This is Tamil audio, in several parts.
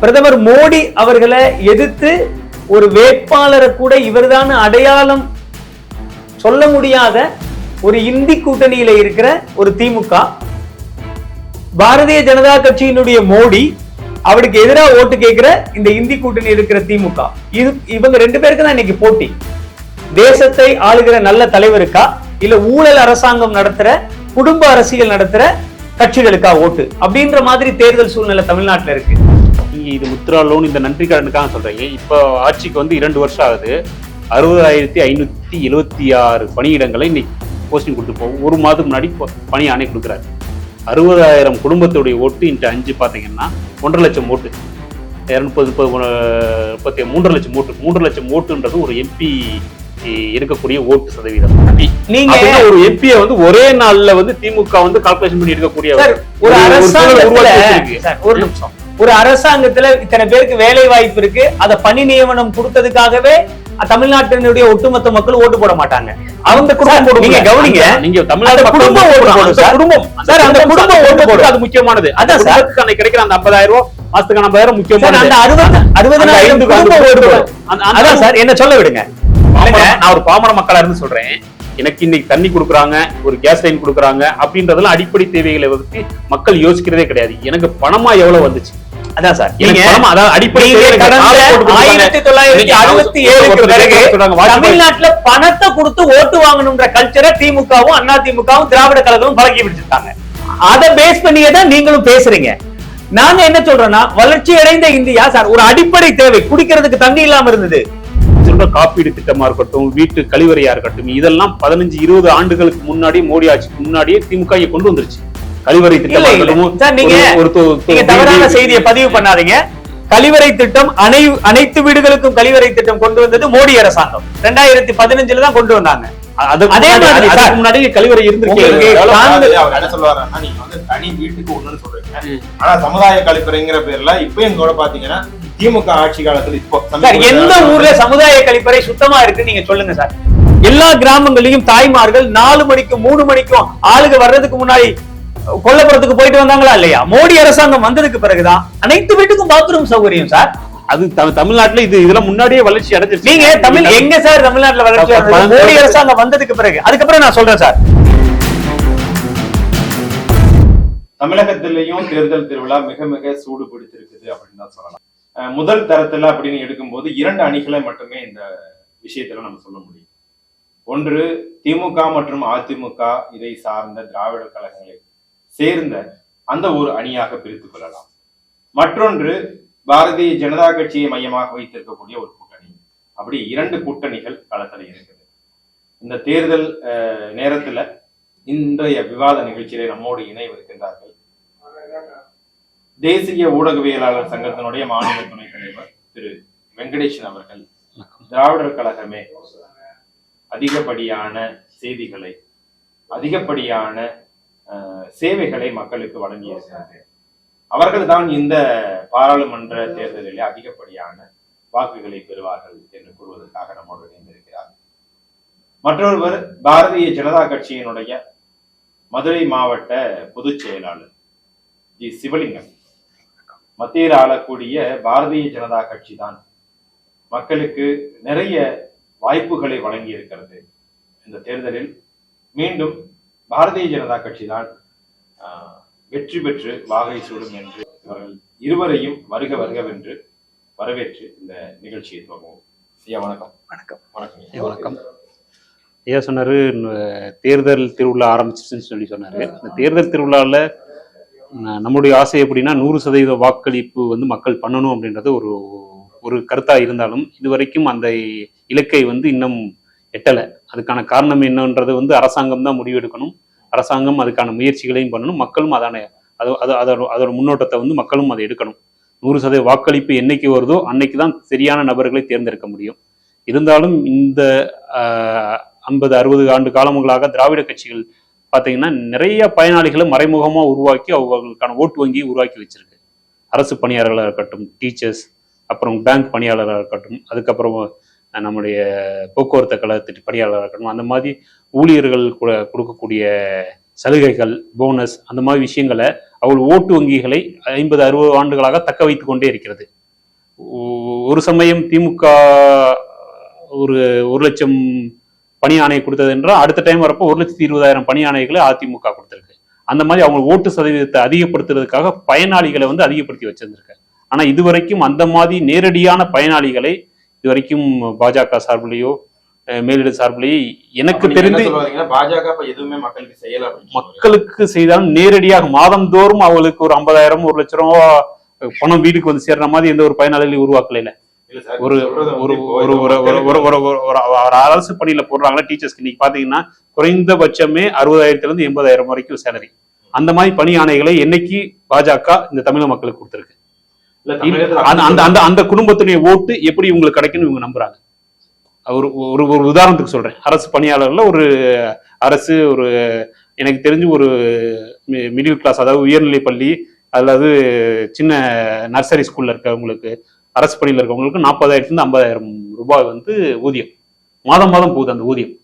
பிரதமர் மோடி அவர்களை எதிர்த்து ஒரு வேட்பாளரை கூட இவர்தான் அடையாளம் சொல்ல முடியாத ஒரு இந்தி கூட்டணியில இருக்கிற ஒரு திமுக. பாரதிய ஜனதா கட்சியினுடைய மோடி அவருக்கு எதிராக ஓட்டு கேட்கிற இந்த இந்தி கூட்டணி இருக்கிற திமுக. இது இவங்க ரெண்டு பேருக்கு தான் இன்னைக்கு போட்டி. தேசத்தை ஆளுகிற நல்ல தலைவருக்கா? இல்ல ஊழல் அரசாங்கம் நடத்துற குடும்ப அரசியல் நடத்துற கட்சிகளுக்கா ஓட்டு? அப்படின்ற மாதிரி தேர்தல் சூழ்நிலை தமிழ்நாட்டுல இருக்கு. நீங்க இது முத்ரா லோன் இந்த நன்றி கடனுக்காக சொல்றீங்க. இப்போ ஆட்சிக்கு வந்து இரண்டு வருஷம் ஆகுது. அறுபதாயிரத்தி ஐநூத்தி எழுவத்தி ஆறு பணியிடங்களை இன்னைக்கு போஸ்டிங் கொடுத்து போ ஒரு மாதத்துக்கு முன்னாடி பணி ஆணை கொடுக்குறாரு. அறுபதாயிரம் குடும்பத்துடைய ஓட்டு இன்ட்டு அஞ்சு பார்த்தீங்கன்னா ஒன்றரை லட்சம் ஓட்டு. இரநூத்தி முப்பது முப்பது முப்பத்தி மூன்றரை லட்சம் ஓட்டு. மூன்றரை லட்சம் ஓட்டுன்றது ஒரு எம்பி இருக்கக்கூடிய ஓட்டு சதவீதம். நீங்க ஒரு எம்பியை வந்து ஒரே நாள்ல வந்து திமுக வந்து கால்குலேஷன் பண்ணி எடுக்கக்கூடிய சார் ஒரு அரசாங்கத்துல ஒரு நிமிஷம். ஒரு அரசாங்கத்துல இத்தனை பேருக்கு வேலை வாய்ப்பு இருக்கு அத பணி நியமனம் கொடுத்ததுக்காகவே தமிழ்நாட்டினுடைய ஒட்டுமொத்த மக்கள் ஓட்டு போட மாட்டாங்க அவங்க குடும்பம். நீங்க கவனிங்க நீங்க தமிழ்நாடு குடும்பம் ஓட்டு போடும். சார். குடும்பம் சார், அந்த குடும்பம் ஓட்டு போடும். அது முக்கியமானது அதான் சார். கிடைக்கிற அந்த 50000 ரூபாய் மாசத்துக்கு 50000 சார், முக்கியமானது அந்த அறுபது அறுபதனாயிரம் ஐந்து குடும்பம் ஓட்டு போடும். அதான் சார் என்ன சொல்ல விடுங்க நான் ஒரு பாமர மக்களா இருந்து சொல்றேன் எனக்கு இன்னைக்கு தண்ணி கொடுக்குறாங்க ஒரு கேஸ் லைன் கொடுக்குறாங்க அப்படின்றதெல்லாம் அடிப்படை தேவைகளை பத்தி மக்கள் யோசிக்கிறதே கிடையாது எனக்கு பணமா எவ்வளவு வந்துச்சு அதான் சார். ஆயிரத்தி தொள்ளாயிரத்தி அறுபத்தி ஏழுக்கு பிறகு தமிழ்நாட்டுல பணத்தை கொடுத்து ஓட்டு வாங்கணும்ன்ற கல்ச்சரை திமுகவும் அண்ணா திமுகவும் திராவிட கழகமும் பழக்கி விட்டுருக்காங்க அதை பேஸ் பண்ணியே தான் நீங்களும் பேசுறீங்க. நாங்க என்ன சொல்றோம்னா வளர்ச்சி அடைந்த இந்தியா சார் ஒரு அடிப்படை தேவை. குடிக்கிறதுக்கு தண்ணி இல்லாம இருந்தது. சொல்ற காப்பீடு திட்டமா இருக்கட்டும் வீட்டு கழிவறையா இருக்கட்டும் இதெல்லாம் பதினஞ்சு இருபது ஆண்டுகளுக்கு முன்னாடி மோடி ஆட்சிக்கு முன்னாடியே திமுக கொண்டு வந்துருச்சு. கழிவறை திட்டமா தவறான செய்தியை பதிவு பண்ணாதீங்க. கழிவறை திட்டம் அனை அனைத்து வீடுகளுக்கும் கழிவறை திட்டம் கொண்டு வந்தது மோடி அரசாங்கம். ரெண்டாயிரத்தி பதினஞ்சுல தான் கொண்டு வந்தாங்க. அதே மாதிரி. முன்னாடி கழிவறை இருந்திருக்கு. அவர் என்ன சொல்லுவாருன்னா நீங்க வந்து தனி வீட்டுக்கு ஒண்ணுன்னு சொல்றீங்க. ஆனா சமுதாய கழிப்பறைங்கிற பேர்ல இப்ப எங்கூட பாத்தீங்கன்னா திமுக ஆட்சி காலத்துல இப்போ சார் எந்த ஊர்ல சமுதாய கழிப்பறை சுத்தமா இருக்கு நீங்க சொல்லுங்க சார். எல்லா கிராமங்களையும் தாய்மார்கள் நாலு மணிக்கும் மூணு மணிக்கும் ஆளுங்க வர்றதுக்கு முன்னாடி கொல்லப்புறத்துக்கு போயிட்டு வந்தாங்களா இல்லையா? மோடி அரசாங்கம் வந்ததுக்கு பிறகுதான் அனைத்து வீட்டுக்கும் பாத்ரூம் சௌகரியம் சார். அது தமி- தமிழ்நாட்டுல இது இதெல்லாம் முன்னாடியே வளர்ச்சி அடைஞ்சிருச்சு. நீங்க தமிழ் எங்க சார் தமிழ்நாட்டுல வளர்ச்சி மோடி அரசாங்கம் வந்ததுக்கு பிறகு. அதுக்கப்புறம் நான் சொல்றேன் சார். தமிழகத்திலையும் தேர்தல் திருவிழா மிக மிக சூடு பிடித்திருக்குது அப்படின்னு தான் சொல்லலாம். அஹ் முதல் தரத்துல அப்படின்னு எடுக்கும்போது இரண்டு அணிகளை மட்டுமே இந்த விஷயத்துல நம்ம சொல்ல முடியும். ஒன்று திமுக மற்றும் அதிமுக இதை சார்ந்த திராவிட கழகங்களை சேர்ந்த அந்த ஒரு அணியாக பிரித்துக் கொள்ளலாம். மற்றொன்று பாரதிய ஜனதா கட்சியை மையமாக வைத்திருக்கக்கூடிய ஒரு கூட்டணி. அப்படி இரண்டு கூட்டணிகள் களத்தில் இருக்குது. இந்த தேர்தல் நேரத்துல இன்றைய விவாத நிகழ்ச்சியிலே நம்மோடு இணைவிருக்கின்றார்கள் தேசிய ஊடகவியலாளர் சங்கத்தினுடைய மாநில துணைத் தலைவர் திரு வெங்கடேசன் அவர்கள். திராவிடர் கழகமே அதிகப்படியான செய்திகளை அதிகப்படியான சேவைகளை மக்களுக்கு வழங்கி இருக்கிறது அவர்கள்தான் இந்த பாராளுமன்ற தேர்தலில் அதிகப்படியான வாக்குகளை பெறுவார்கள் என்று கூறுவதற்காக நம்மோடு இணைந்திருக்கிறார். மற்றொருவர் பாரதிய ஜனதா கட்சியினுடைய மதுரை மாவட்ட பொதுச் செயலாளர் ஜி. சிவலிங்கம். மத்தியில் ஆளக்கூடிய பாரதிய ஜனதா கட்சி தான் மக்களுக்கு நிறைய வாய்ப்புகளை வழங்கி இருக்கிறது இந்த தேர்தலில் மீண்டும் பாரதிய ஜனதா கட்சி தான் வெற்றி பெற்று வாகை சூடும் என்று இவர்கள் இருவரையும் வருக வருகவென்று வரவேற்று இந்த நிகழ்ச்சியை துவங்குவோம் ஐயா வணக்கம். வணக்கம். வணக்கம் வணக்கம். ஐயா சொன்னாரு தேர்தல் திருவிழா ஆரம்பிச்சிருச்சுன்னு சொல்லி சொன்னாரு. இந்த தேர்தல் திருவிழாவில் நம்முடைய ஆசை எப்படின்னா நூறு சதவீத வாக்களிப்பு வந்து மக்கள் பண்ணணும் அப்படின்றது ஒரு ஒரு கருத்தா இருந்தாலும் இதுவரைக்கும் அந்த இலக்கை வந்து இன்னும் எட்டலை. அதுக்கான காரணம் என்னன்றது வந்து அரசாங்கம் தான் முடிவெடுக்கணும். அரசாங்கம் அதுக்கான முயற்சிகளையும் பண்ணணும். மக்களும் அதான அது அது அதோட அதோட முன்னோட்டத்தை வந்து மக்களும் அதை எடுக்கணும். நூறு சதவீத வாக்களிப்பு என்னைக்கு வருதோ அன்னைக்கு தான் சரியான நபர்களை தேர்ந்தெடுக்க முடியும். இருந்தாலும் இந்த ஐம்பது அறுபது ஆண்டு காலங்களாக திராவிட கட்சிகள் பார்த்தீங்கன்னா நிறைய பயனாளிகளை மறைமுகமாக உருவாக்கி அவர்களுக்கான ஓட்டு வங்கியை உருவாக்கி வச்சிருக்கு. அரசு பணியாளர்களாக இருக்கட்டும் டீச்சர்ஸ் அப்புறம் பேங்க் பணியாளராக இருக்கட்டும் அதுக்கப்புறம் நம்முடைய போக்குவரத்து கழகத்திட்டு பணியாளராக இருக்கட்டும் அந்த மாதிரி ஊழியர்கள் கூட கொடுக்கக்கூடிய சலுகைகள் போனஸ் அந்த மாதிரி விஷயங்களை அவள் ஓட்டு வங்கிகளை ஐம்பது அறுபது ஆண்டுகளாக தக்க வைத்து கொண்டே இருக்கிறது. ஒ- ஒரு சமயம் திமுக ஒரு ஒரு லட்சம் பணி ஆணை கொடுத்தது என்றால் அடுத்த டைம் வரப்போ ஒரு லட்சத்தி இருபதாயிரம் பணி ஆணைகளை அதிமுக கொடுத்துருக்கு. அந்த மாதிரி அவங்க ஓட்டு சதவீதத்தை அதிகப்படுத்துறதுக்காக பயனாளிகளை வந்து அதிகப்படுத்தி வச்சிருந்திருக்கு ஆனால் இதுவரைக்கும் அந்த மாதிரி நேரடியான பயனாளிகளை இது வரைக்கும் பாஜக சார்பிலேயோ மேலிட சார்பிலேயே எனக்கு தெரிந்து பாஜக எதுவுமே மக்களுக்கு செய்யல மக்களுக்கு செய்தாலும் நேரடியாக மாதந்தோறும் அவங்களுக்கு ஒரு ஐம்பதாயிரம் ஒரு லட்ச ரூபா பணம் வீட்டுக்கு வந்து சேர்ற மாதிரி எந்த ஒரு பயனாளிகளையும் உருவாக்கல ஒரு ஒரு ஒரு ஒரு ஒரு ஒரு அரசு பணியில போடுறாங்களா டீச்சர்ஸ்க்கு? இன்னைக்கு பாத்தீங்கன்னா குறைந்தபட்சமே அறுபதாயிரத்துல இருந்து எண்பதாயிரம் வரைக்கும் சேலரி. அந்த மாதிரி பணி ஆணைகளை என்னைக்கு பாஜக இந்த தமிழக மக்களுக்கு கொடுத்துருக்கு? அந்த அந்த அந்த குடும்பத்துடைய ஓட்டு எப்படி உங்களுக்கு கிடைக்கும்னு இவங்க நம்புறாங்க? ஒரு ஒரு ஒரு உதாரணத்துக்கு சொல்றேன். அரசு பணியாளர்ல ஒரு அரசு ஒரு எனக்கு தெரிஞ்சு ஒரு மிடில் கிளாஸ் அதாவது உயர்நிலை பள்ளி அல்லது சின்ன நர்சரி ஸ்கூல்ல இருக்கவங்களுக்கு அரசு பணியில் இருக்கவங்களுக்கு நாற்பதாயிரத்துலேருந்து ஐம்பதாயிரம் ரூபாய் வந்து ஊதியம். மாதம் மாதம் போகுது அந்த ஊதியம்.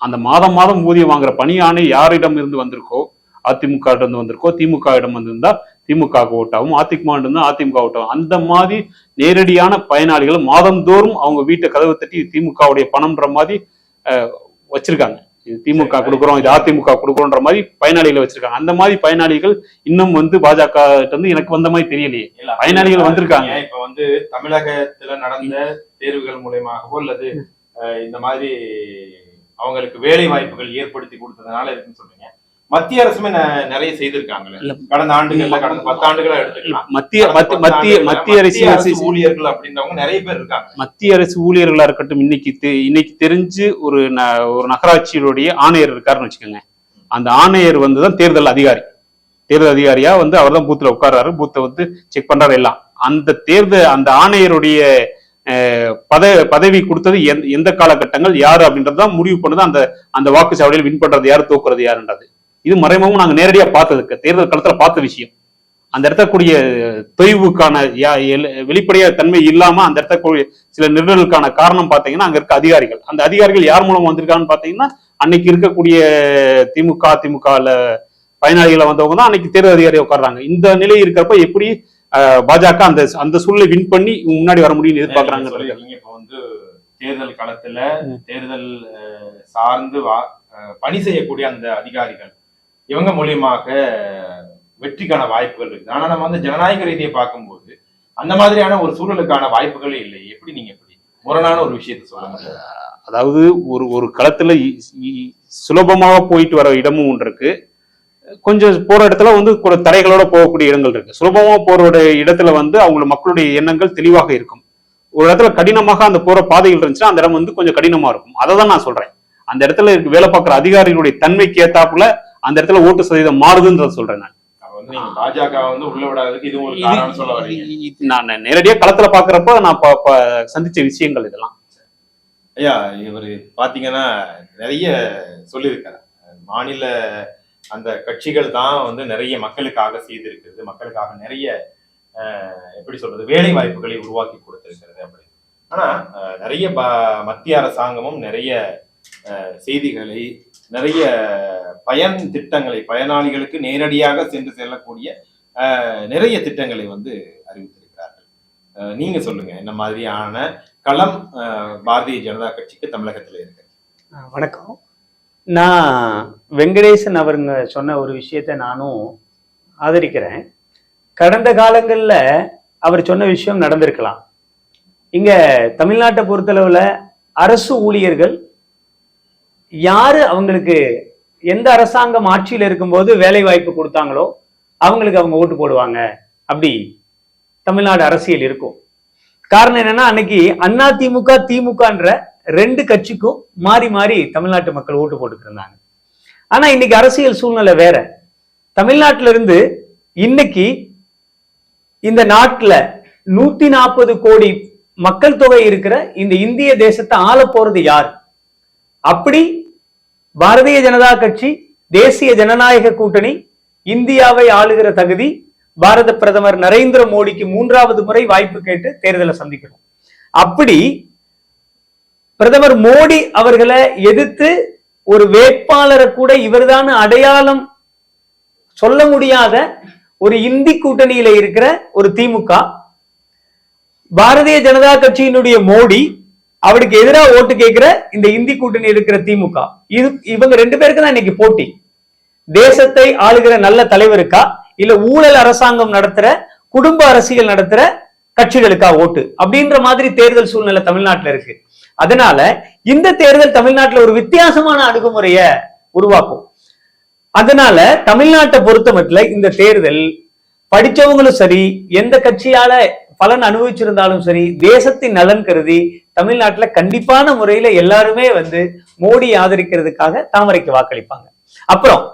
அந்த மாதம் மாதம் ஊதியம் வாங்குற பணியாணை யாரிடம் இருந்து வந்திருக்கோ அதிமுக இருந்து வந்திருக்கோ திமுக இடம் வந்திருந்தா திமுக ஓட்டாகும் அதிமுக இருந்தா அதிமுக ஓட்டாகும் அந்த மாதிரி நேரடியான பயனாளிகள் மாதந்தோறும் அவங்க வீட்டை கதவு தட்டி திமுகவுடைய பணம்ன்ற மாதிரி வச்சிருக்காங்க. இது திமுக கொடுக்குறோம் இது அதிமுக கொடுக்குறோன்ற மாதிரி பயனாளிகளை வச்சிருக்காங்க. அந்த மாதிரி பயனாளிகள் இன்னும் வந்து பாஜக இருந்து எனக்கு வந்த மாதிரி தெரியலையே. பயனாளிகள். வந்திருக்காங்க. இப்ப வந்து தமிழகத்துல நடந்த தேர்வுகள் மூலயமாகவோ அல்லது இந்த மாதிரி அவங்களுக்கு வேலை வாய்ப்புகள் ஏற்படுத்தி கொடுத்ததுனால இருக்குன்னு சொல்றீங்க? மத்திய அரசுமே நிறைய செய்திருக்காங்கல்ல இல்ல. கடந்த ஆண்டுகள்ல கடந்த பத்தாண்டுகளா எடுத்துக்கலாம். மத்திய மத்திய மத்திய அரசு ஊழியர்கள் அப்படின்றவங்க நிறைய பேர் இருக்காங்க. மத்திய அரசு ஊழியர்களா இருக்கட்டும் இன்னைக்கு இன்னைக்கு தெரிஞ்சு ஒரு ஒரு நகராட்சியினுடைய ஆணையர் இருக்காருன்னு வச்சுக்கோங்க. அந்த ஆணையர் வந்து தான் தேர்தல் அதிகாரி. தேர்தல் அதிகாரியா வந்து அவர் தான் பூத்துல உட்கார்றாரு பூத்தை வந்து செக் பண்றாரு எல்லாம். அந்த தேர்தல் அந்த ஆணையருடைய பத பதவி கொடுத்தது எந்த எந்த காலகட்டங்கள் யாரு அப்படின்றது தான் முடிவு பண்ணுது. அந்த அந்த வாக்குச்சாவடியில் வின் பண்றது யாரு தோக்குறது யாருன்றது. இது மறைமுகமும் நாங்க நேரடியா பார்த்ததுக்கு தேர்தல் களத்துல பார்த்த விஷயம். அந்த இடத்துல கூடிய தொய்வுக்கான யா- வெளிப்படையா தன்மை இல்லாம அந்த இடத்துல கூடிய சில நிறுவனங்களுக்கான காரணம் பாத்தீங்கன்னா அங்க இருக்க அதிகாரிகள். அந்த அதிகாரிகள் யார் மூலம் வந்திருக்காங்கன்னு பாத்தீங்கன்னா அன்னைக்கு இருக்கக்கூடிய திமுக அதிமுகல பயனாளிகளை வந்தவங்க தான் அன்னைக்கு தேர்தல் அதிகாரி உட்கார்றாங்க. இந்த நிலை இருக்கிறப்ப எப்படி பாஜக அந்த அந்த சூழலை வின் பண்ணி முன்னாடி வர முடியும்னு எதிர்பார்க்கறாங்க இப்ப வந்து தேர்தல் களத்துல தேர்தல் சார்ந்து பணி செய்யக்கூடிய அந்த அதிகாரிகள் இவங்க மூலியமாக வெற்றிக்கான வாய்ப்புகள் இருக்கு ஆனா நம்ம வந்து ஜனநாயக ரீதியை பார்க்கும்போது அந்த மாதிரியான ஒரு சூழலுக்கான வாய்ப்புகளே இல்லை. எப்படி நீங்க எப்படி முரணான ஒரு விஷயத்தை சொல்லுங்க அதாவது ஒரு ஒரு களத்துல சுலபமாக போயிட்டு வர இடமும் ஒன்று இருக்கு. கொஞ்சம் போற இடத்துல வந்து ஒரு தடைகளோட போகக்கூடிய இடங்கள் இருக்கு. சுலபமா போற இடத்துல வந்து அவங்களோட மக்களுடைய எண்ணங்கள் தெளிவாக இருக்கும். ஒரு இடத்துல கடினமாக அந்த போற பாதைகள் இருந்துச்சுன்னா அந்த இடம் வந்து கொஞ்சம் கடினமா இருக்கும். அதை தான் நான் சொல்றேன். அந்த இடத்துல இருக்க வேலை பார்க்குற அதிகாரிகளுடைய தன்மைக்கு ஏத்தாப்புல அந்த இடத்துல ஓட்டு சதவீதம் மாறுதுன்றத சொல்றேன் நான். நான் நேரடியா களத்துல பாக்குறப்ப நான் சந்திச்ச விஷயங்கள் இதெல்லாம். ஐயா இவரு பாத்தீங்கன்னா நிறைய சொல்லியிருக்காரு. மாநில அந்த கட்சிகள் தான் வந்து நிறைய மக்களுக்காக செய்திருக்கிறது மக்களுக்காக நிறைய எப்படி சொல்றது வேலை வாய்ப்புகளை உருவாக்கி கொடுத்திருக்கிறது அப்படின்னு ஆனா நிறைய மத்திய அரசாங்கமும் நிறைய அஹ், செய்திகளை நிறைய பயன் திட்டங்களை பயனாளிகளுக்கு நேரடியாக சென்று செல்லக்கூடிய நிறைய திட்டங்களை வந்து அறிவித்திருக்கிறார்கள். நீங்க சொல்லுங்க இந்த மாதிரியான களம் பாரதிய ஜனதா கட்சிக்கு தமிழகத்துல இருக்கு? வணக்கம். நான் வெங்கடேசன் அவருங்க சொன்ன ஒரு விஷயத்தை நானும் ஆதரிக்கிறேன். கடந்த காலங்களில் அவர் சொன்ன விஷயம் நடந்திருக்கலாம். இங்க தமிழ்நாட்டை பொறுத்தளவுல அரசு ஊழியர்கள் யாரு அவங்களுக்கு எந்த அரசாங்கம் ஆட்சியில் இருக்கும்போது வேலை வாய்ப்பு கொடுத்தாங்களோ அவங்களுக்கு அவங்க ஓட்டு போடுவாங்க. அப்படி தமிழ்நாடு அரசியல் இருக்கும். காரணம் என்னன்னா அன்னைக்கு அண்ணா திமுக திமுகன்ற ரெண்டு கட்சிக்கும் மாறி மாறி தமிழ்நாட்டு மக்கள் ஓட்டு போட்டுட்டு இருந்தாங்க. ஆனா இன்னைக்கு அரசியல் சூழ்நிலை வேற. தமிழ்நாட்டில இருந்து இன்னைக்கு இந்த நாட்டுல நூத்தி நாற்பது கோடி மக்கள் தொகை இருக்கிற இந்த இந்திய தேசத்தை ஆள போறது யார்? அப்படி பாரதிய ஜனதா கட்சி தேசிய ஜனநாயக கூட்டணி இந்தியாவை ஆளுகிற தகுதி பாரத பிரதமர் நரேந்திர மோடிக்கு மூன்றாவது முறை வாய்ப்பு கேட்டு தேர்தலை சந்திக்கணும். அப்படி பிரதமர் மோடி அவர்களை எதிர்த்து ஒரு வேட்பாளரை கூட இவர்தான் அடையாளம் சொல்ல முடியாத ஒரு இந்தி கூட்டணியில இருக்கிற ஒரு திமுக பாரதிய ஜனதா கட்சியினுடைய மோடி அவருக்கு எதிராக ஓட்டு கேட்கிற இந்த இந்தி கூட்டணி இருக்கிற திமுக. இது இவங்க ரெண்டு பேருக்கு தான் இன்னைக்கு போட்டி. தேசத்தை ஆளுகிற நல்ல தலைவருக்கா இல்ல ஊழல் அரசாங்கம் நடத்துற குடும்ப அரசியல் நடத்துற கட்சிகளுக்கா ஓட்டு? அப்படின்ற மாதிரி தேர்தல் சூழ்நிலை தமிழ்நாட்டுல இருக்கு. அதனால இந்த தேர்தல் தமிழ்நாட்டுல ஒரு வித்தியாசமான அணுகுமுறைய உருவாக்கும். அதனால தமிழ்நாட்டை பொறுத்த மட்டும் இந்த தேர்தல் படிச்சவங்களும் சரி எந்த கட்சியால பலன் அனுபவிச்சிருந்தாலும் சரி தேசத்தின் நலன் கருதி தமிழ்நாட்டுல கண்டிப்பான முறையில எல்லாருமே வந்து மோடி ஆதரிக்கிறதுக்காக தாமரைக்கு வாக்களிப்பாங்க. அப்புறம்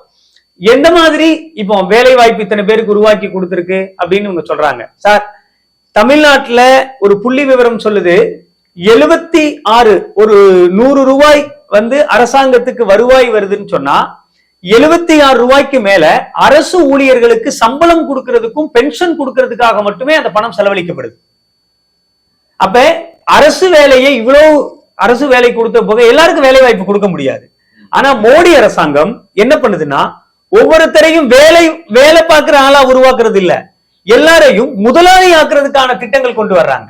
எந்த மாதிரி இப்போ வேலை வாய்ப்பு இத்தனை பேருக்கு உருவாக்கி கொடுத்துருக்கு அப்படின்னு இவங்க சொல்றாங்க. சார் தமிழ்நாட்டுல ஒரு புள்ளி விவரம் சொல்லுது. எழுபத்தி ஆறு ஒரு நூறு ரூபாய் வந்து அரசாங்கத்துக்கு வருவாய் வருதுன்னு சொன்னா எழுபத்தி ஆறு ரூபாய்க்கு மேல அரசு ஊழியர்களுக்கு சம்பளம் கொடுக்கறதுக்கும் பென்ஷன் கொடுக்கறதுக்காக மட்டுமே அந்த பணம் செலவழிக்கப்படுது. அப்ப அரசு வேலையை இவ்வளவு அரசு வேலை கொடுத்த போக எல்லாருக்கும் வேலை வாய்ப்பு கொடுக்க முடியாது. ஆனா மோடி அரசாங்கம் என்ன பண்ணுதுன்னா ஒவ்வொருத்தரையும் வேலை வேலை பார்க்கிற ஆளா உருவாக்குறது இல்ல. எல்லாரையும் முதலாளி ஆக்குறதுக்கான திட்டங்கள் கொண்டு வர்றாங்க.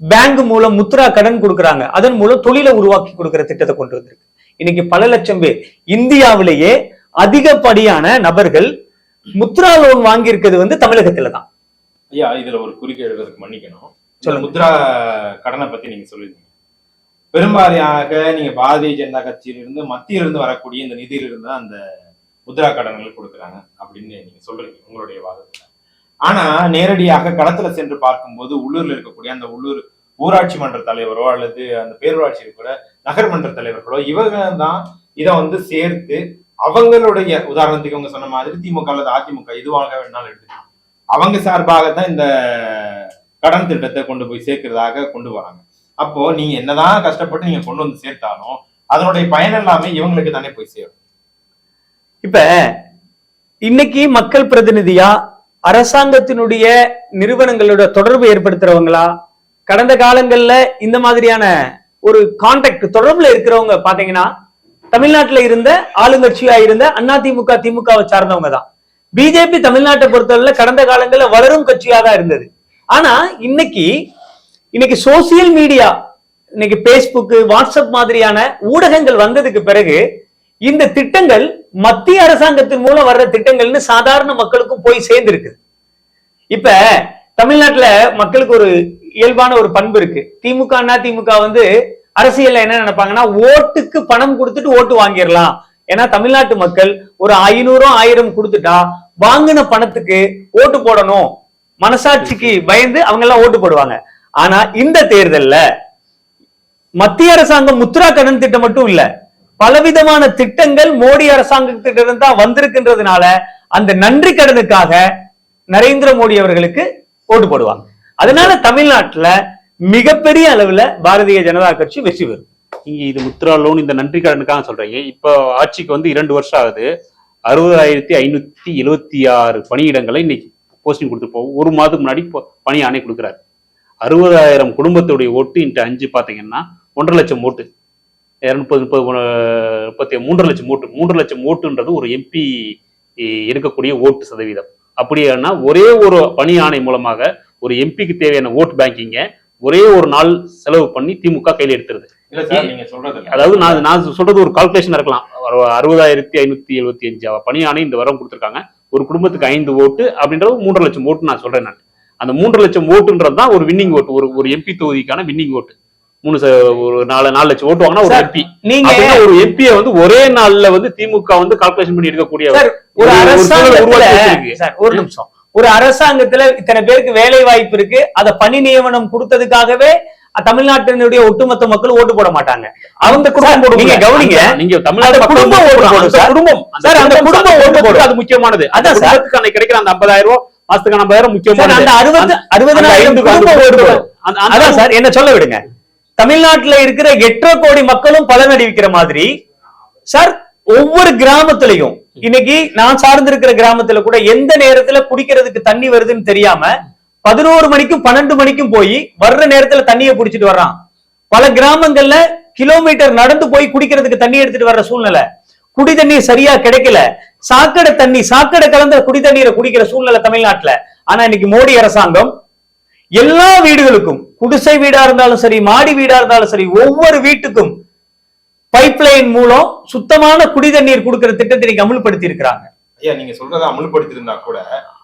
பேங்க் மூலம் முத்ரா கடன் கொடுக்குறாங்க. அதன் மூலம் தொழிலை உருவாக்கி கொடுக்கிற திட்டத்தை கொண்டு வந்திருக்கு. இன்னைக்கு பல லட்சம் பேர். இந்தியாவிலேயே அதிகப்படியான நபர்கள் முத்ரா லோன் வாங்கி இருக்கிறது வந்து தமிழகத்துல தான் ஐயா இதுல ஒரு குறுக்கே எழுதுறதுக்கு மன்னிக்கணும். முத்ரா கடனை பத்தி நீங்க சொல்லிருந்தீங்க. பெரும்பாலியாக நீங்க பாரதிய ஜனதா கட்சியிலிருந்து மத்தியிலிருந்து வரக்கூடிய இந்த நிதியிலிருந்து தான் அந்த முத்ரா கடன்கள் கொடுக்குறாங்க அப்படின்னு நீங்க சொல்றீங்க உங்களுடைய வாதத்துல. ஆனா நேரடியாக களத்துல சென்று பார்க்கும்போது உள்ளூர்ல இருக்கக்கூடிய அந்த உள்ளூர் ஊராட்சி மன்ற தலைவரோ அல்லது அந்த பேரூராட்சி இருக்கிற நகர்மன்ற தலைவர்களோ இவங்க தான் இதை வந்து சேர்த்து அவங்களுடைய உதாரணத்துக்கு இவங்க சொன்ன மாதிரி திமுக அல்லது அதிமுக இதுவாக வேணாலும் எடுத்துக்கலாம். அவங்க சார்பாக தான் இந்த கடன் திட்டத்தை கொண்டு போய் சேர்க்கிறதாக கொண்டு வராங்க. அப்போ நீங்க என்னதான் கஷ்டப்பட்டு நீங்க கொண்டு வந்து சேர்த்தாலும் அதனுடைய பயன் எல்லாமே இவங்களுக்கு தானே போய் சேரும். இப்ப இன்னைக்கு மக்கள் பிரதிநிதியா அரசாங்கத்தினுடைய நிறுவனங்களோட தொடர்பு ஏற்படுத்துறவங்களா கடந்த காலங்கள்ல இந்த மாதிரியான ஒரு கான்டாக்ட் தொடர்புல இருக்கிறவங்க பாத்தீங்கன்னா தமிழ்நாட்டுல இருந்த ஆளுங்கட்சியா இருந்த அண்ணா திமுக திமுகவை சார்ந்தவங்க தான். பிஜேபி தமிழ்நாட்டை பொறுத்தவரை கடந்த காலங்களில் வளரும் கட்சியா தான் இருந்தது. ஆனா இன்னைக்கு இன்னைக்கு சோசியல் மீடியா இன்னைக்கு பேஸ்புக் வாட்ஸ்அப் மாதிரியான ஊடகங்கள் வந்ததுக்கு பிறகு இந்த திட்டங்கள் மத்திய அரசாங்கத்தின் மூலம் வர்ற திட்டங்கள்னு சாதாரண மக்களுக்கும் போய் சேர்ந்திருக்கு. இப்ப தமிழ்நாட்டுல மக்களுக்கு ஒரு இயல்பான ஒரு பண்பு இருக்கு. திமுக திமுக வந்து அரசியல்ல என்ன நினைப்பாங்கன்னா ஓட்டுக்கு பணம் கொடுத்துட்டு ஓட்டு வாங்கிடலாம். ஏன்னா தமிழ்நாட்டு மக்கள் ஒரு ஐநூறும் ஆயிரம் கொடுத்துட்டா வாங்கின பணத்துக்கு ஓட்டு போடணும். மனசாட்சிக்கு பயந்து அவங்க எல்லாம் ஓட்டு போடுவாங்க. ஆனா இந்த தேர்தல்ல மத்திய அரசாங்கம் முத்ரா கடன் திட்டம் மட்டும் இல்ல பலவிதமான திட்டங்கள் மோடி அரசாங்கத்திடம் தான் வந்திருக்கின்றதுனால அந்த நன்றி கடனுக்காக நரேந்திர மோடி அவர்களுக்கு ஓட்டு போடுவாங்க. அதனால தமிழ்நாட்டுல மிகப்பெரிய அளவுல பாரதிய ஜனதா கட்சி வெற்றி பெறும். நீங்க இது முத்ரா லோன் இந்த நன்றி கடனுக்காக சொல்றீங்க. இப்போ ஆட்சிக்கு வந்து இரண்டு வருஷம் ஆகுது. அறுபதாயிரத்தி ஐநூத்தி எழுவத்தி ஆறு பணியிடங்களை இன்னைக்கு போஸ்டிங் கொடுத்துருப்போம் ஒரு மாதத்துக்கு முன்னாடி பணி ஆணை கொடுக்குறாரு. அறுபதாயிரம் குடும்பத்துடைய ஓட்டு இன்ட்டு அஞ்சு பார்த்தீங்கன்னா ஒன்றரை லட்சம் ஓட்டு. முப்பது முப்பது முப்பத்தி மூன்றரை லட்சம் ஓட்டு. மூன்றரை லட்சம் ஓட்டுன்றது ஒரு எம்பி எடுக்கக்கூடிய ஓட்டு சதவீதம். அப்படியானா ஒரே ஒரு பணி ஆணை மூலமாக ஒரு எம்பிக்கு தேவையான ஓட் பேங்கிங்க ஒரே ஒரு நாள் செலவு பண்ணி திமுக கையில் எடுத்துருது. அதாவது நான் நான் சொல்றது ஒரு கால்குலேஷன் இருக்கலாம். அறுபதாயிரத்தி ஐநூத்தி எழுபத்தி அஞ்சு பணி ஆணை இந்த வரம் கொடுத்துருக்காங்க. ஒரு குடும்பத்துக்கு ஐந்து ஓட்டு அப்படின்றது மூன்றரை லட்சம் ஓட்டு நான் சொல்றேன் நான். அந்த மூன்று லட்சம் ஓட்டுன்றது தான் ஒரு வின்னிங் ஓட்டு ஒரு ஒரு எம்பி தொகுதிக்கான வின்னிங் ஓட்டு மூணு ஒரு நாலு நாலு லட்சம் ஓட்டு வாங்கினா ஒரு எம்பி நீங்க ஒரு எம்பியை வந்து ஒரே நாள்ல வந்து திமுக வந்து கால்குலேஷன் பண்ணி எடுக்கக்கூடிய ஒரு அரசாங்கத்துல ஒரு நிமிஷம். ஒரு அரசாங்கத்துல இத்தனை பேருக்கு வேலை வாய்ப்பு இருக்கு. அத பணி நியமனம் கொடுத்ததுக்காகவே தமிழ்நாட்டினுடைய ஒட்டுமொத்த மக்கள் ஓட்டு போட மாட்டாங்க. அவங்க குடும்பம் நீங்க கவனிங்க. நீங்க தமிழ்நாடு குடும்பம் ஓட்டு போடும் சார். குடும்பம். சார், அந்த குடும்பம் ஓட்டு போடும். அது முக்கியமானது. அதான் சார். குடும்பத்துக்கு அன்னைக்கு கிடைக்கிற அந்த ஐம்பதாயிரம் ரூபாய் மாசத்துக்கு ஐம்பதாயிரம் சார், முக்கியமானது. அந்த அறுபது அந்த குடும்பம் ஓட்டு போடும் அதான் சார் என்ன சொல்ல விடுங்க. தமிழ்நாட்டுல இருக்கிற எட்டரை கோடி மக்களும் பலன் அடைவிக்கிற மாதிரி சார் ஒவ்வொரு கிராமத்திலையும் இன்னைக்கு நான் சார்ந்திருக்கிற கிராமத்துல கூட எந்த நேரத்துல குடிக்கிறதுக்கு தண்ணி வருதுன்னு தெரியாம பதினோரு மணிக்கும் பன்னெண்டு மணிக்கும் போய் வர்ற நேரத்துல தண்ணியை பிடிச்சிட்டு வர்றான். பல கிராமங்கள்ல கிலோமீட்டர் நடந்து போய் குடிக்கிறதுக்கு தண்ணி எடுத்துட்டு வர்ற சூழ்நிலை. குடி தண்ணீர் சரியா கிடைக்கல. சாக்கடை தண்ணி சாக்கடை கலந்த குடி தண்ணீரை குடிக்கிற சூழ்நிலை தமிழ்நாட்டுல. ஆனா இன்னைக்கு மோடி அரசாங்கம் எல்லா வீடுகளுக்கும் குடிசை வீடா இருந்தாலும் சரி மாடி வீடா இருந்தாலும் சரி ஒவ்வொரு வீட்டுக்கும் பைப்லைன் மூலம் சுத்தமான குடி தண்ணீர் கொடுக்கிற திட்டத்தை இன்னைக்கு அமல்படுத்தி இருக்கிறாங்க ஐயா நீங்க சொல்றதை அமல்படுத்தியிருந்தா கூட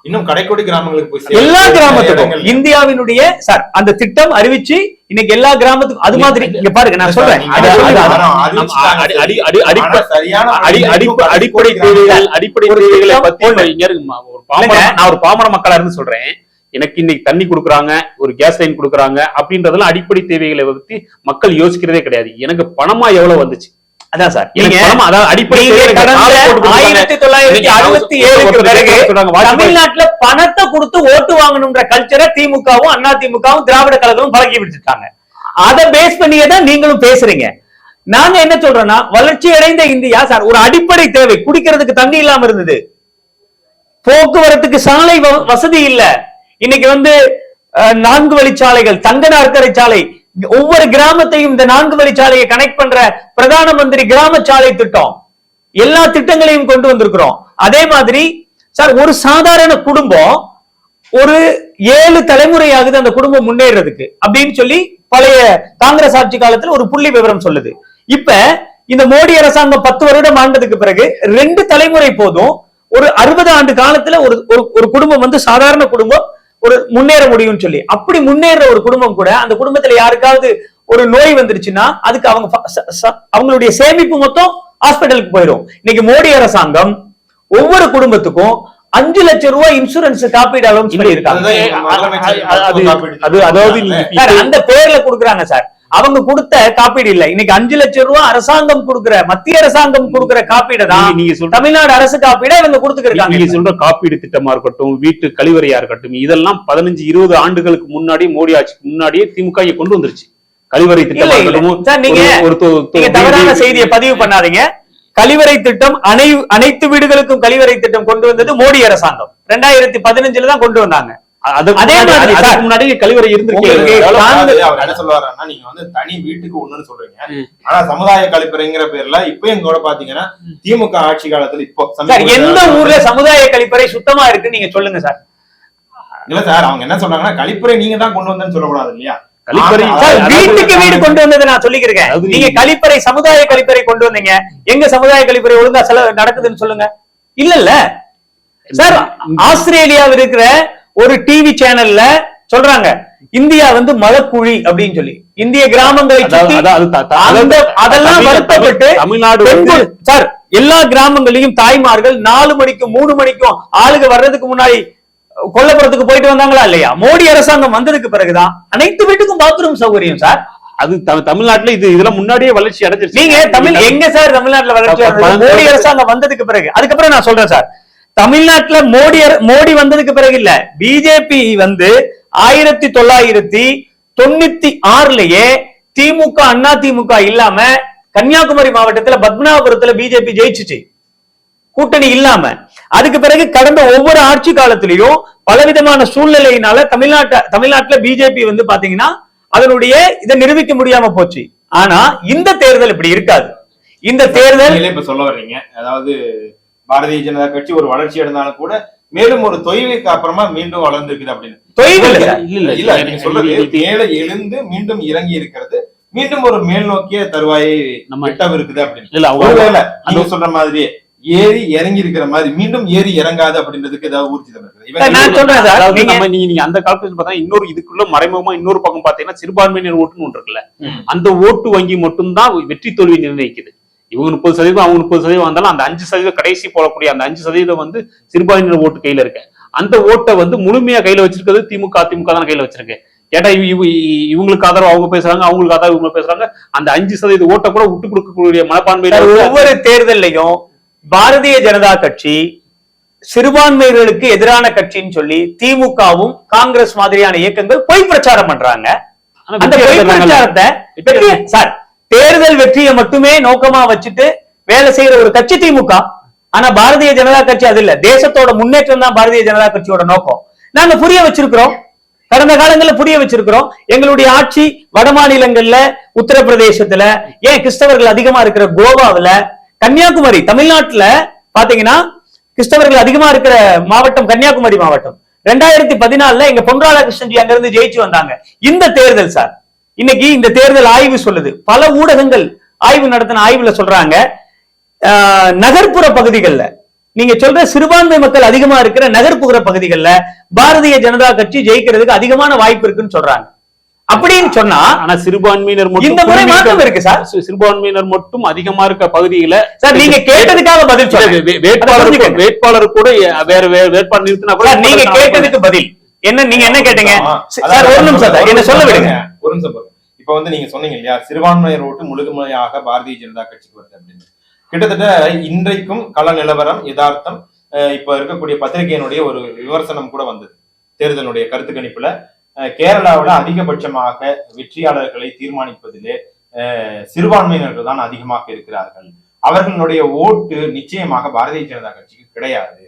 இன்னும் கடைக்கோடி கிராமங்களுக்கு போய். எல்லா கிராமத்துக்கும். இந்தியாவினுடைய சார் அந்த திட்டம் அறிவிச்சு இன்னைக்கு எல்லா கிராமத்துக்கும் அது மாதிரி இங்க பாருங்க நான் சொல்றேன். அடிப்படை தேவைகள் அடிப்படை தேவைகளை பத்தி ஒரு பாமர நான் ஒரு பாமர மக்களா இருந்து சொல்றேன். எனக்கு இன்னைக்கு தண்ணி கொடுக்குறாங்க ஒரு கேஸ் லைன் கொடுக்குறாங்க அப்படின்றதெல்லாம் அடிப்படை தேவைகளை பத்தி மக்கள் யோசிக்கிறதே கிடையாது. எனக்கு பணமா எவ்வளவு வந்துச்சு? அதான் சார். நீங்க அதாவது. ஆயிரத்தி தொள்ளாயிரத்தி அறுபத்தி ஏழுக்கு பிறகு தமிழ்நாட்டுல பணத்தை கொடுத்து ஓட்டு வாங்கணும்ன்ற கல்ச்சரை திமுகவும் அண்ணா திமுகவும் திராவிட கழகமும் பழக்கி விட்டுட்டாங்க. அதை பேஸ் பண்ணியே தான் நீங்களும் பேசுறீங்க. நாங்க என்ன சொல்றோம்னா வளர்ச்சி அடைந்த இந்தியா சார் ஒரு அடிப்படை தேவை. குடிக்கிறதுக்கு தண்ணி இல்லாம இருந்தது. போக்குவரத்துக்கு சாலை வசதி இல்ல. இன்னைக்கு வந்து நான்கு வழிச்சாலைகள் தங்க நாற்கரை சாலை ஒவ்வொரு கிராமத்தையும் இந்த நான்கு வழிச்சாலையை கனெக்ட் பண்ற பிரதான மந்திரி கிராம சாலை திட்டம். எல்லா திட்டங்களையும் கொண்டு வந்திருக்கிறோம். அதே மாதிரி சார் ஒரு சாதாரண குடும்பம் ஒரு ஏழு தலைமுறையாகுது அந்த குடும்பம் முன்னேறதுக்கு அப்படின்னு சொல்லி பழைய காங்கிரஸ் ஆட்சி காலத்துல ஒரு புள்ளி விவரம் சொல்லுது. இப்ப இந்த மோடி அரசாங்கம் பத்து வருடம் ஆண்டதுக்கு பிறகு ரெண்டு தலைமுறை போதும் ஒரு அறுபது ஆண்டு காலத்துல ஒரு ஒரு- ஒரு குடும்பம் வந்து சாதாரண குடும்பம் ஒரு முன்னேற முடியும்னு சொல்லி. அப்படி முன்னேற ஒரு குடும்பம் கூட அந்த குடும்பத்துல யாருக்காவது ஒரு நோய் வந்துருச்சுன்னா அதுக்கு அவங்க அவங்களுடைய சேமிப்பு மொத்தம் ஹாஸ்பிட்டலுக்கு போயிடும் இன்னைக்கு மோடி அரசாங்கம் ஒவ்வொரு குடும்பத்துக்கும் அஞ்சு லட்சம் ரூபாய் இன்சூரன்ஸ் காப்பீடு அதுதான் எங்க முதலமைச்சர் அது- அதாவது அந்த பேர்ல கொடுக்குறாங்க சார். அவங்க கொடுத்த காப்பீடு இல்ல. இன்னைக்கு அஞ்சு லட்சம் ரூபாய் அரசாங்கம் கொடுக்கிற மத்திய அரசாங்கம் கொடுக்கிற காப்பீடு தான் நீங்க- சொல்ற தமிழ்நாடு அரசு காப்பீடை இவங்க கொடுத்துருக்காங்க நீங்க சொல்ற காப்பீடு திட்டமா இருக்கட்டும் வீட்டு கழிவறையா இருக்கட்டும் இதெல்லாம் பதினஞ்சு இருபது ஆண்டுகளுக்கு முன்னாடி மோடி ஆட்சிக்கு முன்னாடியே திமுக கொண்டு வந்துருச்சு. கழிவறை திட்டமா நீங்க- ஒரு- தவறான செய்தியை பதிவு பண்ணாதீங்க. கழிவறை திட்டம் அனை அனைத்து வீடுகளுக்கும் கழிவறை திட்டம் கொண்டு வந்தது மோடி அரசாங்கம். ரெண்டாயிரத்தி பதினஞ்சுல தான் கொண்டு வந்தாங்க. அதே மாதிரி முன்னாடி கழிவறை என்ன சொல்லுவாருன்னா நீங்க வந்து தனி வீட்டுக்கு ஒண்ணுன்னு சொல்றீங்க. ம். ஆனா சமுதாய கழிப்பறைங்கிற பேர்ல இப்பயும் கூட பாத்தீங்கன்னா திமுக ஆட்சி காலத்துல இப்போ எந்த ஊர்ல சமுதாய கழிப்பறை சுத்தமா இருக்குன்னு நீங்க சொல்லுங்க சார். இல்ல சார் அவங்க என்ன சொல்றாங்கன்னா கழிப்பறை நீங்க தான் கொண்டு வந்தேன்னு சொல்லக்கூடாது இல்லையா? கழிப்பறை சார் வீட்டுக்கு வீடு கொண்டு வந்ததை நான் சொல்லிக்கிறேன். நீங்க கழிப்பறை சமுதாய கழிப்பறை கொண்டு வந்தீங்க. எங்க சமுதாய கழிப்பறை ஒழுங்கா செல நடக்குதுன்னு சொல்லுங்க. இல்ல இல்ல. சார் ஆஸ்திரேலியாவில் இருக்கிற ஒரு டிவி சேனல்ல சொல்றாங்க இந்தியா வந்து மலக்குழி அப்படின்னு சொல்லி. இந்திய கிராமங்களை அதெல்லாம் வருத்தப்பட்டு தமிழ்நாடு சார் எல்லா கிராமங்களையும் தாய்மார்கள் நாலு மணிக்கும் மூணு மணிக்கும் ஆளுங்க வர்றதுக்கு முன்னாடி கொல்லப்புறத்துக்கு போயிட்டு வந்தாங்களா இல்லையா? மோடி அரசாங்கம் வந்ததுக்கு பிறகுதான் அனைத்து வீட்டுக்கும் பாத்ரூம் சௌகரியம் சார். அது தமிழ்நாட்டுல இது இதெல்லாம் முன்னாடியே வளர்ச்சி அடைஞ்சிருச்சு. நீங்க தமிழ் எங்க சார் தமிழ்நாட்டுல வளர்ச்சி மோடி அரசாங்கம் வந்ததுக்கு பிறகு. அதுக்கப்புறம் நான் சொல்றேன் சார். தமிழ்நாட்டுல மோடி மோடி வந்ததுக்கு பிறகு இல்ல. பிஜேபி வந்து ஆயிரத்தி தொள்ளாயிரத்தி தொண்ணூத்தி ஆறுலயே திமுக அண்ணா திமுக இல்லாம கன்னியாகுமரி மாவட்டத்துல பத்மநாபபுரத்துல பிஜேபி ஜெயிச்சுச்சு. கூட்டணி இல்லாம. அதுக்கு பிறகு கடந்த ஒவ்வொரு ஆட்சி காலத்திலையும் பலவிதமான சூழ்நிலையினால தமிழ்நாட்டு தமிழ்நாட்டுல பிஜேபி வந்து பாத்தீங்கன்னா அதனுடைய இதை நிரூபிக்க முடியாம போச்சு. ஆனா இந்த தேர்தல் இப்படி இருக்காது. இந்த தேர்தல் இப்ப சொல்ல வர்றீங்க. அதாவது பாரதிய ஜனதா கட்சி ஒரு வளர்ச்சி அடைந்தாலும் கூட மேலும் ஒரு தொய்வுக்கு அப்புறமா மீண்டும் வளர்ந்துருக்குது அப்படின்னு. தொய்வு இல்ல. இல்ல, இல்ல. நீங்க சொல்றது மேலே எழுந்து மீண்டும் இறங்கி இருக்கிறது. மீண்டும் ஒரு மேல் நோக்கிய தருவாயை நம்ம- எட்டம் இருக்குது அப்படின்னு. இல்ல அவங்க ஒருவேளை அந்த- நீங்க சொல்ற மாதிரி ஏறி இறங்கி இருக்கிற மாதிரி மீண்டும் ஏறி இறங்காது அப்படின்றதுக்கு ஏதாவது ஊர்ஜிதம் இருக்குது நீங்க நம்ம நீங்க நீங்க அந்த கால்குலேஷன் பார்த்தா இன்னொரு இதுக்குள்ள மறைமுகமா இன்னொரு பக்கம் பாத்தீங்கன்னா சிறுபான்மையினர் ஓட்டுன்னு ஒன்று இருக்குல்ல. அந்த ஓட்டு வங்கி மட்டும்தான் வெற்றி தோல்வி நிர்ணயிக்குது. இவங்க முப்பது சதவீதம் அவங்க முப்பது சதவீதம் வந்தாலும் அந்த அஞ்சு சதவீதம் கடைசி போடக்கூடிய அந்த அஞ்சு சதவீதம் வந்து சிறுபான்மையினர் ஓட்டு கையில இருக்கு. அந்த ஓட்டை வந்து முழுமையா கையில வச்சிருக்கிறது திமுக அதிமுக தான் கையில வச்சிருக்கு. இவ- இவங்களுக்கு ஆதரவு அவங்க பேசுறாங்க அவங்களுக்கு ஆதரவு இவங்க பேசுறாங்க. அந்த அஞ்சு சதவீத ஓட்டை கூட விட்டு கொடுக்கக்கூடிய மனப்பான்மையில ஒவ்வொரு தேர்தல்லையும் பாரதிய ஜனதா கட்சி சிறுபான்மையினருக்கு எதிரான கட்சின்னு சொல்லி திமுகவும் காங்கிரஸ் மாதிரியான இயக்கங்கள் பொய் பிரச்சாரம் பண்றாங்க. அந்த பொய். பிரச்சாரத்தை சார் தேர்தல் வெற்றியை மட்டுமே நோக்கமா வச்சுட்டு வேலை செய்யற ஒரு கட்சி திமுக. ஆனா பாரதிய ஜனதா கட்சி அது இல்ல. தேசத்தோட முன்னேற்றம் தான் பாரதிய ஜனதா கட்சியோட நோக்கம். நாங்க புரிய வச்சிருக்கிறோம். கடந்த காலங்களில் புரிய வச்சிருக்கிறோம். எங்களுடைய ஆட்சி வட மாநிலங்கள்ல உத்தரப்பிரதேசத்துல ஏன் கிறிஸ்தவர்கள் அதிகமா இருக்கிற கோவாவுல கன்னியாகுமரி தமிழ்நாட்டுல பாத்தீங்கன்னா கிறிஸ்தவர்கள் அதிகமா இருக்கிற மாவட்டம் கன்னியாகுமரி மாவட்டம். ரெண்டாயிரத்தி பதினாலுல எங்க பொன் ராதாகிருஷ்ணன்ஜி அங்க இருந்து ஜெயிச்சு வந்தாங்க. இந்த தேர்தல் சார். இன்னைக்கு இந்த தேர்தல் ஆய்வு சொல்லுது. பல ஊடகங்கள் ஆய்வு நடத்தின ஆய்வுல சொல்றாங்க. நகர்ப்புற பகுதிகள்ல நீங்க சொல்ற சிறுபான்மை மக்கள் அதிகமா இருக்கிற நகர்ப்புற பகுதிகள்ல பாரதிய ஜனதா கட்சி ஜெயிக்கிறதுக்கு அதிகமான வாய்ப்பு இருக்குன்னு சொல்றாங்க. அப்படின்னு சொன்னா ஆனா சிறுபான்மையினர் இந்த முறை மாற்றம் இருக்கு சார். சிறுபான்மையினர் மட்டும் அதிகமா இருக்க பகுதியில சார் நீங்க கேட்டதுக்காக பதில் சொல்லுங்க வேட்பாளர். வேட்பாளர் கூட வேற வேற வேட்பாளர் நிறுத்தினா கூட நீங்க கேட்டதுக்கு பதில். என்ன நீங்க என்ன கேட்டீங்க. சார் ஒரு நிமிஷம் என்ன சொல்ல விடுங்க. ஒரு நிமிஷம் பாருங்க. இப்ப வந்து நீங்க சொன்னீங்க இல்லையா சிறுபான்மையர் ஓட்டு முழுமையாக பாரதிய ஜனதா கட்சிக்கு வருது அப்படின்னு. கிட்டத்தட்ட இன்றைக்கும் கள நிலவரம் யதார்த்தம் அஹ் இப்ப இருக்கக்கூடிய பத்திரிகையினுடைய ஒரு விமர்சனம் கூட வந்தது. தேர்தலுடைய கருத்து கணிப்புல அஹ் அதிகபட்சமாக வெற்றியாளர்களை தீர்மானிப்பதிலே சிறுபான்மையினர்கள் தான் அதிகமாக இருக்கிறார்கள். அவர்களுடைய ஓட்டு நிச்சயமாக பாரதிய ஜனதா கட்சிக்கு கிடையாது.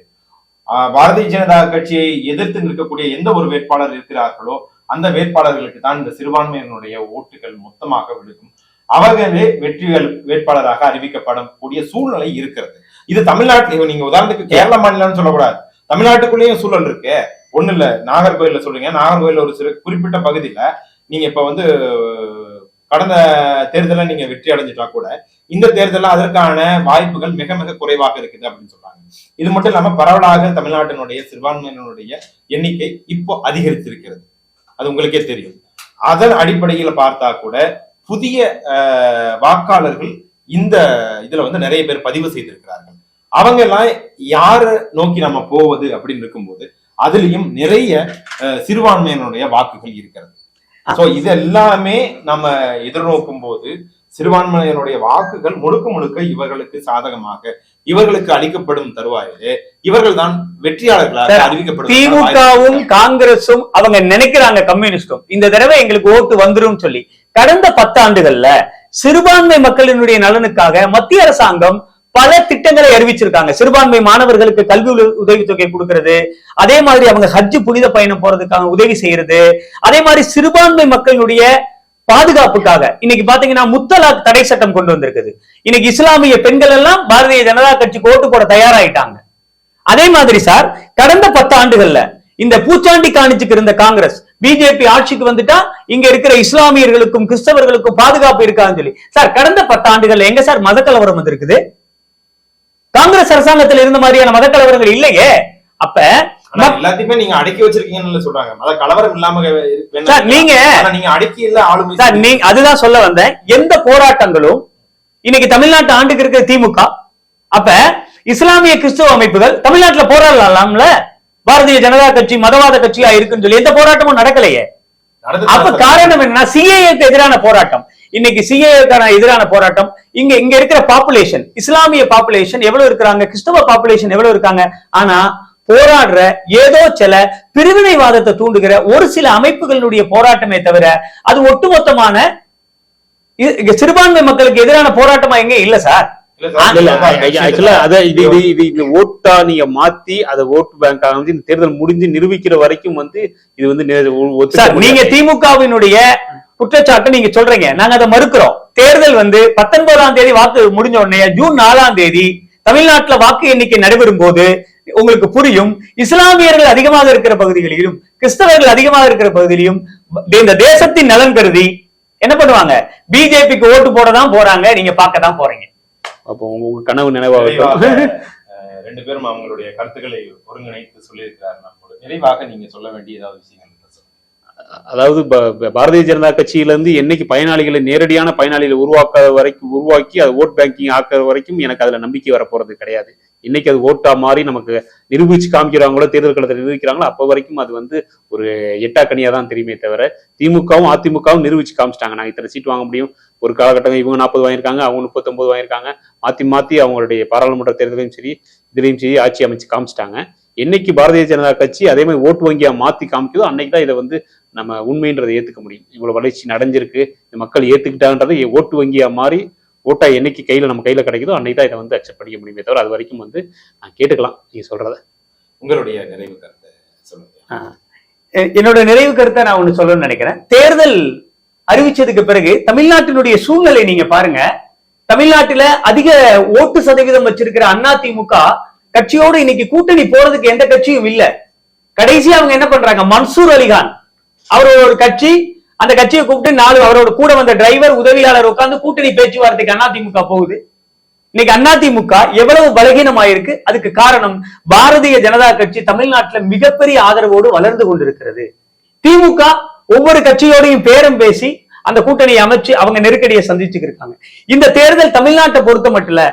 ஆஹ் பாரதிய ஜனதா கட்சியை எதிர்த்து நிற்கக்கூடிய எந்த ஒரு வேட்பாளர் இருக்கிறார்களோ அந்த வேட்பாளர்களுக்கு தான் இந்த சிறுபான்மையினுடைய ஓட்டுகள் மொத்தமாக விழுக்கும் அவர்களே வெற்றிகள் வேட்பாளராக அறிவிக்கப்படக்கூடிய சூழ்நிலை இருக்கிறது. இது தமிழ்நாட்டில் நீங்க உதாரணத்துக்கு கேரள மாநிலம்னு சொல்லக்கூடாது. தமிழ்நாட்டுக்குள்ளேயும் சூழல் இருக்கு. ஒண்ணு இல்ல நாகர்கோயில சொல்றீங்க. நாகர்கோயில ஒரு சிறு குறிப்பிட்ட பகுதியில நீங்க இப்ப வந்து கடந்த தேர்தல நீங்க வெற்றி அடைஞ்சிட்டா கூட இந்த தேர்தலில் அதற்கான வாய்ப்புகள் மிக மிக குறைவாக இருக்குது அப்படின்னு சொல்றாங்க. இது மட்டும் இல்லாம பரவலாக தமிழ்நாட்டினுடைய சிறுபான்மையினருடைய எண்ணிக்கை இப்போ அதிகரித்திருக்கிறது. அது உங்களுக்கே தெரியும். அதன் அடிப்படையில பார்த்தா கூட புதிய அஹ், வாக்காளர்கள் இந்த இதுல வந்து நிறைய பேர் பதிவு செய்திருக்கிறார்கள். அவங்க எல்லாம் யாரை நோக்கி நம்ம போவது அப்படின்னு இருக்கும்போது அதுலயும் நிறைய அஹ், வாக்குகள் இருக்கிறது. சோ இது எல்லாமே நம்ம எதிர்நோக்கும் போது சிறுபான்மையினுடைய வாக்குகள் முழுக்க முழுக்க இவர்களுக்கு சாதகமாக இவர்களுக்கு அளிக்கப்படும் தருவாயிலே இவர்கள் தான் வெற்றியாளர்களாக அறிவிக்கப்படும் திமுகவும் காங்கிரசும் அவங்க நினைக்கிறாங்க கம்யூனிஸ்டும். இந்த தடவை எங்களுக்கு ஓட்டு வந்துரும் சொல்லி கடந்த பத்தாண்டுகள்ல சிறுபான்மை மக்களினுடைய நலனுக்காக மத்திய அரசாங்கம் பல திட்டங்களை அறிவிச்சிருக்காங்க. சிறுபான்மை மாணவர்களுக்கு கல்வி உதவி- உதவித்தொகை கொடுக்கிறது. அதே மாதிரி அவங்க ஹஜ் புனித பயணம் போறதுக்காக உதவி செய்யறது. அதே மாதிரி சிறுபான்மை மக்களுடைய பாதுகாப்புக்காக. இன்னைக்கு பாத்தீங்கன்னா முத்தலாக் தடை சட்டம் கொண்டு வந்திருக்குது. இன்னைக்கு இஸ்லாமிய பெண்கள் எல்லாம் பாரதிய ஜனதா கட்சிக்கு ஓட்டு போட தயாராயிட்டாங்க. அதே மாதிரி சார் கடந்த பத்து ஆண்டுகள்ல இந்த பூச்சாண்டி காணிச்சுக்கு இருந்த காங்கிரஸ் பிஜேபி ஆட்சிக்கு வந்துட்டா இங்க இருக்கிற இஸ்லாமியர்களுக்கும் கிறிஸ்தவர்களுக்கும் பாதுகாப்பு இருக்கான்னு சொல்லி. சார் கடந்த பத்து ஆண்டுகள்ல எங்க சார் மதக்கலவரம் வந்திருக்குது? காங்கிரஸ் அரசாங்கத்தில் இருந்த மாதிரியான மதக்கலவரங்கள் இல்லையே? அப்ப எல்லாத்தையுமே நீங்க அடக்கி வச்சிருக்கீங்கன்னு சொல்றாங்க. அதாவது கலவரம் இல்லாம நீங்க- நீங்க அடக்கி இல்ல ஆளுமை சார் நீ அதுதான் சொல்ல வந்தேன். எந்த போராட்டங்களும் இன்னைக்கு தமிழ்நாட்டு ஆண்டுக்கு இருக்கிற திமுக அப்ப இஸ்லாமிய கிறிஸ்துவ அமைப்புகள் தமிழ்நாட்டுல போராடலாம்ல? பாரதிய ஜனதா கட்சி மதவாத கட்சியா இருக்குன்னு சொல்லி எந்த போராட்டமும் நடக்கலையே. அப்ப காரணம் என்னன்னா சிஏஏக்கு எதிரான போராட்டம். இன்னைக்கு சிஏஏக்கான எதிரான போராட்டம். இங்க இங்க இருக்கிற பாப்புலேஷன் இஸ்லாமிய பாப்புலேஷன் எவ்வளவு இருக்கிறாங்க? கிறிஸ்தவ பாப்புலேஷன் எவ்வளவு இருக்காங்க? ஆனா போராடுற ஏதோ சில பிரிவினைவாதத்தை தூண்டுகிற ஒரு சில அமைப்புகளுடைய போராட்டமே தவிர அது ஒட்டுமொத்தமான சிறுபான்மை மக்களுக்கு எதிரான போராட்டமா எங்க இல்ல சார். ஓட்டா நீங்க மாத்தி அதை ஓட்டு பேங்க் வந்து இந்த தேர்தல் முடிஞ்சு நிரூபிக்கிற வரைக்கும் வந்து இது வந்து நீங்க. திமுகவினுடைய குற்றச்சாட்டு நீங்க சொல்றீங்க. நாங்க அதை மறுக்கிறோம். தேர்தல் வந்து பத்தொன்பதாம் தேதி வாக்கு முடிஞ்ச உடனே ஜூன் நாலாம் தேதி தமிழ்நாட்டுல வாக்கு எண்ணிக்கை நடைபெறும் போது உங்களுக்கு புரியும். இஸ்லாமியர்கள் அதிகமாக இருக்கிற பகுதிகளிலும் கிறிஸ்தவர்கள் அதிகமாக இருக்கிற பகுதியிலும் இந்த தேசத்தின் நலன் கருதி என்ன பண்ணுவாங்க? பிஜேபிக்கு ஓட்டு போட தான் போறாங்க நீங்க பார்க்க தான் போறீங்க. அப்போ உங்க கனவு நினைவாகட்டும். ரெண்டு பேரும் அவங்களுடைய கருத்துக்களை ஒருங்கிணைத்து சொல்லியிருக்கிறார். நிறைவாக நீங்க சொல்ல வேண்டிய ஏதாவது விஷயங்கள். அதாவது பாரதிய ஜனதா கட்சியில இருந்து என்னைக்கு பயனாளிகளை நேரடியான பயனாளிகளை உருவாக்காத வரைக்கும் உருவாக்கி அது ஓட் பேங்கிங் ஆக்குற வரைக்கும் எனக்கு அதுல நம்பிக்கை வர போறது கிடையாது. இன்னைக்கு அது ஓட்டா மாறி நமக்கு நிரூபிச்சு காமிக்கிறாங்களோ தேர்தல் களத்தில் நிரூபிக்கிறாங்களோ அப்போ வரைக்கும் அது வந்து ஒரு எட்டாக்கனியா தான் தெரியுமே தவிர திமுகவும் அதிமுகவும் நிரூபிச்சு காமிச்சிட்டாங்க. நாங்கள் இத்தனை சீட் வாங்க முடியும். ஒரு காலகட்டம் இவங்க நாற்பது வாங்கியிருக்காங்க அவங்க முப்பத்தொன்பது வாங்கியிருக்காங்க. மாத்தி மாத்தி அவங்களுடைய பாராளுமன்ற தேர்தலையும் சரி இதுலயும் சரி ஆட்சி அமைச்சு காமிச்சிட்டாங்க. என்னைக்கு பாரதிய ஜனதா கட்சி அதே மாதிரி ஓட்டு வங்கியா மாத்தி காமிக்குதோ அன்னைக்கு தான் இதை வந்து நம்ம உண்மைன்றதை ஏத்துக்க முடியும். இவ்வளவு வளர்ச்சி நடந்திருக்கு. மக்கள் ஏத்துக்கிட்டாங்கன்றதை ஓட்டு வங்கியா மாறி ஓட்டா என்னைக்கு கையில நம்ம கையில கிடைக்குதோ அன்னைக்கு தான் இதை வந்து அக்செப்ட் பண்ணிக்க முடியுமே தவிர அது வரைக்கும் வந்து நான் கேட்டுக்கலாம் நீங்க சொல்றத. உங்களுடைய நிறைவு கருத்தை சொல்லுங்க. எ- என்னோட நிறைவு கருத்தை நான் ஒண்ணு சொல்லணும்னு நினைக்கிறேன். தேர்தல் அறிவிச்சதுக்கு பிறகு தமிழ்நாட்டினுடைய சூழ்நிலை நீங்க பாருங்க. தமிழ்நாட்டுல அதிக ஓட்டு சதவீதம் வச்சிருக்கிற அண்ணா திமுக கட்சியோடு இன்னைக்கு கூட்டணி போறதுக்கு எந்த கட்சியும் இல்ல. கடைசி அவங்க என்ன பண்றாங்க? மன்சூர் அலிகான். அவர் ஒரு கட்சி அந்த கட்சியை கூப்பிட்டு நாலு அவரோட கூட வந்த டிரைவர் உதவியாளர் உட்கார்ந்து கூட்டணி பேச்சுவார்த்தைக்கு அதிமுக போகுது. இன்னைக்கு அதிமுக எவ்வளவு பலகீனமாயிருக்கு? அதுக்கு காரணம் பாரதிய ஜனதா கட்சி தமிழ்நாட்டுல மிகப்பெரிய ஆதரவோடு வளர்ந்து கொண்டிருக்கிறது. திமுக ஒவ்வொரு கட்சியோடையும் பேரம் பேசி அந்த கூட்டணியை அமைச்சு அவங்க நெருக்கடியை சந்திச்சுட்டு இருக்காங்க. இந்த தேர்தல் தமிழ்நாட்டை பொறுத்த மட்டும் இல்ல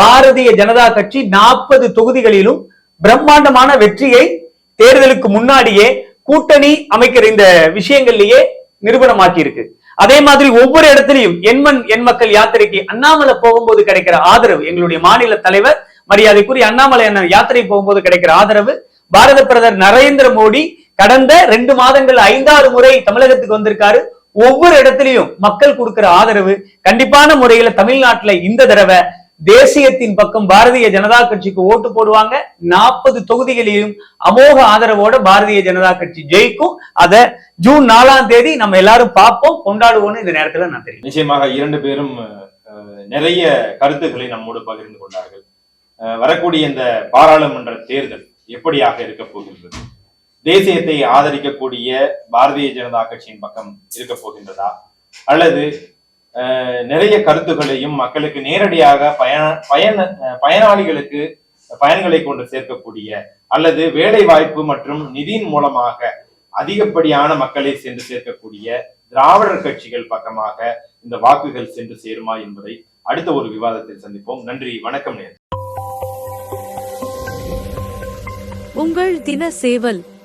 பாரதிய ஜனதா கட்சி நாற்பது தொகுதிகளிலும் பிரம்மாண்டமான வெற்றியை தேர்தலுக்கு முன்னாடியே கூட்டணி அமைக்கிற இந்த விஷயங்கள்லயே நிரூபணமாக்கி இருக்கு அதே மாதிரி ஒவ்வொரு இடத்திலையும் எண்மண் எண் மக்கள் யாத்திரைக்கு அண்ணாமலை போகும்போது கிடைக்கிற ஆதரவு எங்களுடைய மாநில தலைவர் மரியாதைக்குரிய அண்ணாமலை அண்ணன் யாத்திரை போகும்போது கிடைக்கிற ஆதரவு பாரத பிரதமர் நரேந்திர மோடி கடந்த ரெண்டு மாதங்கள் ஐந்தாறு முறை தமிழகத்துக்கு வந்திருக்காரு. ஒவ்வொரு இடத்துலயும் மக்கள் கொடுக்கிற ஆதரவு கண்டிப்பான முறையில தமிழ்நாட்டுல இந்த தடவை தேசியத்தின் பக்கம் பாரதிய ஜனதா கட்சிக்கு ஓட்டு போடுவாங்க. நாற்பது தொகுதிகளிலும் அமோக ஆதரவோட பாரதிய ஜனதா கட்சி ஜெயிக்கும். அத ஜூன் நாலாம் தேதி நம்ம எல்லாரும் பார்ப்போம் கொண்டாடுவோம்னு இந்த நேரத்துல நான் தெரியும் நிச்சயமாக இரண்டு பேரும் அஹ், நிறைய கருத்துக்களை நம்மோடு பகிர்ந்து கொண்டார்கள். அஹ், வரக்கூடிய இந்த பாராளுமன்ற தேர்தல் எப்படியாக இருக்க போகின்றது? தேசியத்தை ஆதரிக்கக்கூடிய பாரதிய ஜனதா கட்சியின் பக்கம் இருக்க போகின்றதா? அல்லது நிறைய கருத்துக்களையும் மக்களுக்கு நேரடியாக பயண பயன பயனாளிகளுக்கு பயன்களை கொண்டு சேர்க்கக்கூடிய அல்லது வேலை வாய்ப்பு மற்றும் நிதியின் மூலமாக அதிகப்படியான மக்களை சென்று சேர்க்கக்கூடிய திராவிடர் கட்சிகள் பக்கமாக இந்த வாக்குகள் சென்று சேருமா என்பதை அடுத்த ஒரு விவாதத்தில் சந்திப்போம். நன்றி வணக்கம் நேர் உங்கள் தின சேவல்